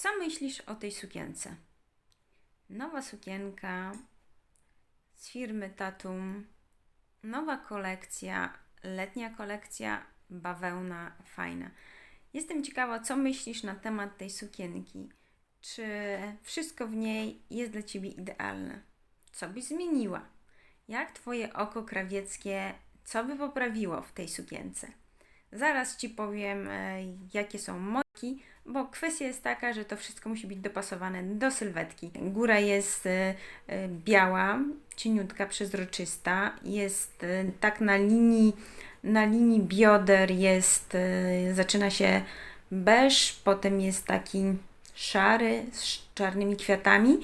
Co myślisz o tej sukience? Nowa sukienka z firmy Tatum. Nowa kolekcja, letnia kolekcja, bawełna, fajna. Jestem ciekawa, co myślisz na temat tej sukienki. Czy wszystko w niej jest dla Ciebie idealne? Co byś zmieniła? Jak Twoje oko krawieckie, co by poprawiło w tej sukience? Zaraz Ci powiem, e, jakie są moki, bo kwestia jest taka, że to wszystko musi być dopasowane do sylwetki. Góra jest e, e, biała, cieniutka, przezroczysta, jest e, tak na linii, na linii bioder jest, zaczyna się beż, potem jest taki szary z czarnymi kwiatami,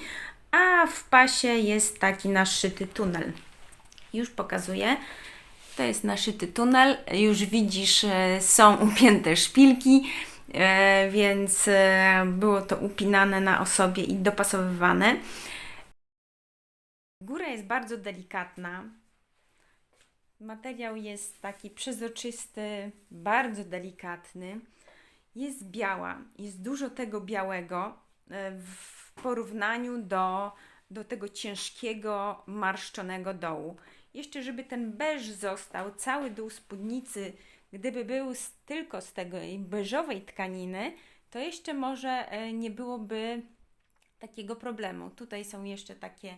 a w pasie jest taki naszyty tunel. Już pokazuję. To jest naszyty tunel. Już widzisz, są upięte szpilki, więc e, było to upinane na osobie i dopasowywane. Góra jest bardzo delikatna. Materiał jest taki przezroczysty, bardzo delikatny. Jest biała, jest dużo tego białego e, w porównaniu do, do tego ciężkiego, marszczonego dołu. Jeszcze, żeby ten beż został, cały dół spódnicy, gdyby był z, tylko z tej beżowej tkaniny, to jeszcze może e, nie byłoby takiego problemu. Tutaj są jeszcze takie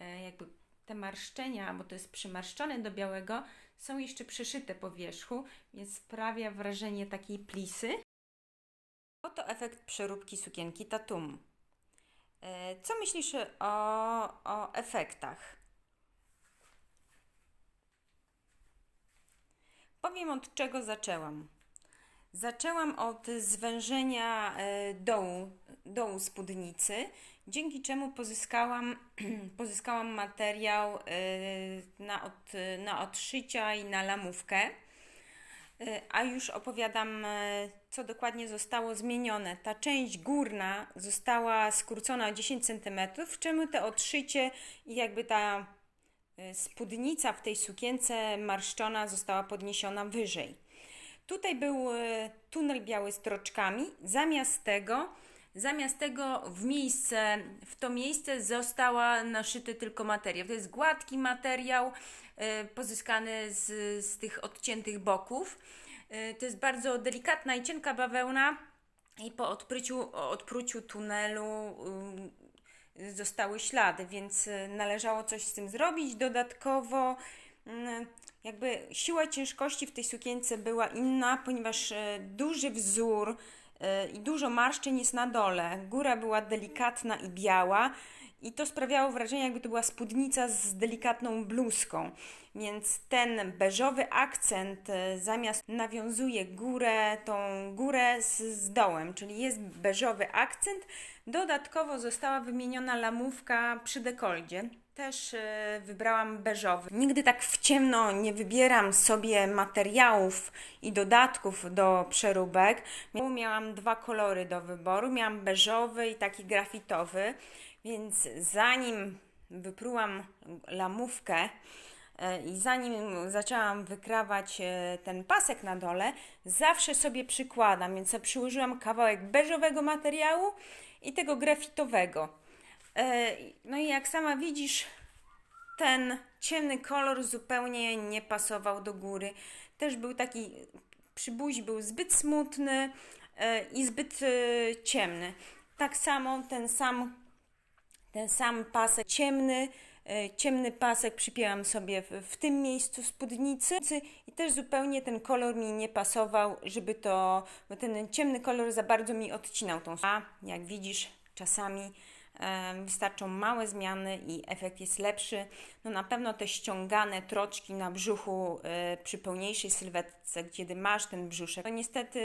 e, jakby te marszczenia, bo to jest przymarszczone do białego, są jeszcze przeszyte po wierzchu, więc sprawia wrażenie takiej plisy. Oto efekt przeróbki sukienki Tatum. E, Co myślisz o, o efektach? Powiem od czego zaczęłam. Zaczęłam od zwężenia e, dołu, dołu spódnicy, dzięki czemu pozyskałam, pozyskałam materiał e, na, od, na odszycia i na lamówkę. E, A już opowiadam, co dokładnie zostało zmienione. Ta część górna została skrócona o 10 cm, czemu to odszycie i jakby ta spódnica w tej sukience marszczona została podniesiona wyżej. Tutaj był e, tunel biały z troczkami. Zamiast tego, zamiast tego w miejsce, w to miejsce została naszyty tylko materiał. To jest gładki materiał e, pozyskany z, z tych odciętych boków. To jest bardzo delikatna i cienka bawełna i po odpryciu, odpruciu tunelu zostały ślady, więc y, należało coś z tym zrobić. Dodatkowo mm, jakby siła ciężkości w tej sukience była inna, ponieważ e, duży wzór e, i dużo marszczeń jest na dole. Góra była delikatna i biała i to sprawiało wrażenie, jakby to była spódnica z delikatną bluzką. Więc ten beżowy akcent e, zamiast nawiązuje górę, tą górę z, z dołem, czyli jest beżowy akcent. Dodatkowo została wymieniona lamówka przy dekoldzie. Też e, wybrałam beżowy. Nigdy tak w ciemno nie wybieram sobie materiałów i dodatków do przeróbek. Miałam dwa kolory do wyboru. Miałam beżowy i taki grafitowy. Więc zanim wyprułam lamówkę e, i zanim zaczęłam wykrawać e, ten pasek na dole, zawsze sobie przykładam, więc przyłożyłam kawałek beżowego materiału i tego grafitowego. E, No i jak sama widzisz, ten ciemny kolor zupełnie nie pasował do góry. Też był taki, przy buzi był zbyt smutny i zbyt ciemny. Tak samo ten sam ten sam pasek ciemny, e, ciemny pasek przypięłam sobie w, w tym miejscu spódnicy i też zupełnie ten kolor mi nie pasował, żeby to, bo ten ciemny kolor za bardzo mi odcinał tą A jak widzisz, czasami wystarczą małe zmiany i efekt jest lepszy. No na pewno te ściągane troczki na brzuchu e, przy pełniejszej sylwetce, kiedy masz ten brzuszek, to niestety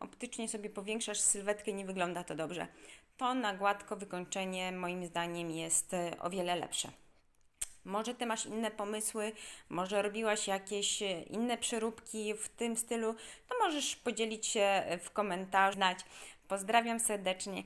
optycznie sobie powiększasz sylwetkę nie wygląda to dobrze. To na gładko wykończenie moim zdaniem jest e, o wiele lepsze. Może ty masz inne pomysły, może robiłaś jakieś e, inne przeróbki w tym stylu, to możesz podzielić się w komentarzu. Pozdrawiam serdecznie.